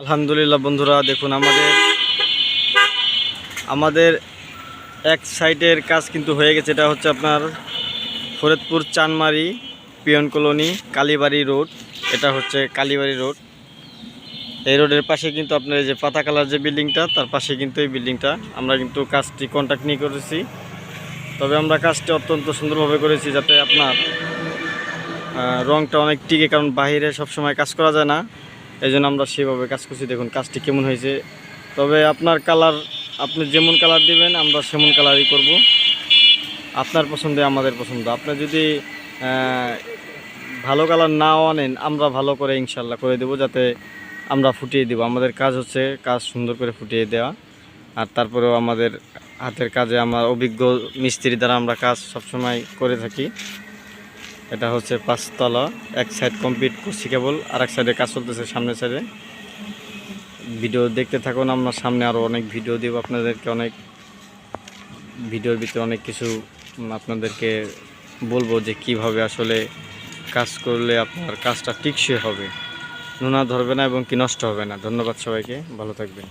আলহামদুলিল্লাহ বন্ধুরা, দেখুন আমাদের আমাদের এক সাইডের কাজ কিন্তু হয়ে গেছে। এটা হচ্ছে আপনার Faridpur Chanmari peon colony Kalibari road. এটা হচ্ছে কালীবাড়ি রোড। এই রোডের পাশে কিন্তু আপনার এই যে পাতা কালার যে বিল্ডিংটা, তার পাশে কিন্তু এই বিল্ডিংটা। আমরা কিন্তু কাজটি কন্ট্যাক্ট নিয়ে করেছি। তবে আমরা কাজটি অত্যন্ত সুন্দরভাবে করেছি যাতে আপনার রংটা অনেক টিকে, কারণ বাইরে সবসময় কাজ করা যায় না। এই জন্য আমরা সেভাবে কাজ করছি। দেখুন, কাজটি কেমন হয়েছে। তবে আপনার কালার, আপনি যেমন কালার দিবেন, আমরা সেমন কালারই করব। আপনার পছন্দে, আমাদের পছন্দ। আপনি যদি ভালো কালার নাও আনেন, আমরা ভালো করে ইনশাল্লাহ করে দেবো, যাতে আমরা ফুটিয়ে দেবো। আমাদের কাজ হচ্ছে কাজ সুন্দর করে ফুটিয়ে দেওয়া। আর তারপরেও আমাদের হাতের কাজে আমার অভিজ্ঞ মিস্ত্রি দ্বারা আমরা কাজ সবসময় করে থাকি। এটা হচ্ছে পাঁচতলা, এক সাইড কমপ্লিট করছি কেবল আর এক সাইডে কাজ চলতেছে সামনের সাইডে ভিডিও দেখতে থাকুন, আমরা সামনে আরও অনেক ভিডিও দেবো আপনাদেরকে, অনেক ভিডিওর ভিতরে অনেক কিছু আপনাদেরকে বলব যে কীভাবে আসলে কাজ করলে আপনার কাজটা টিকসই হবে। নোনা ধরবে না এবং কি নষ্ট হবে না। ধন্যবাদ সবাইকে, ভালো থাকবেন।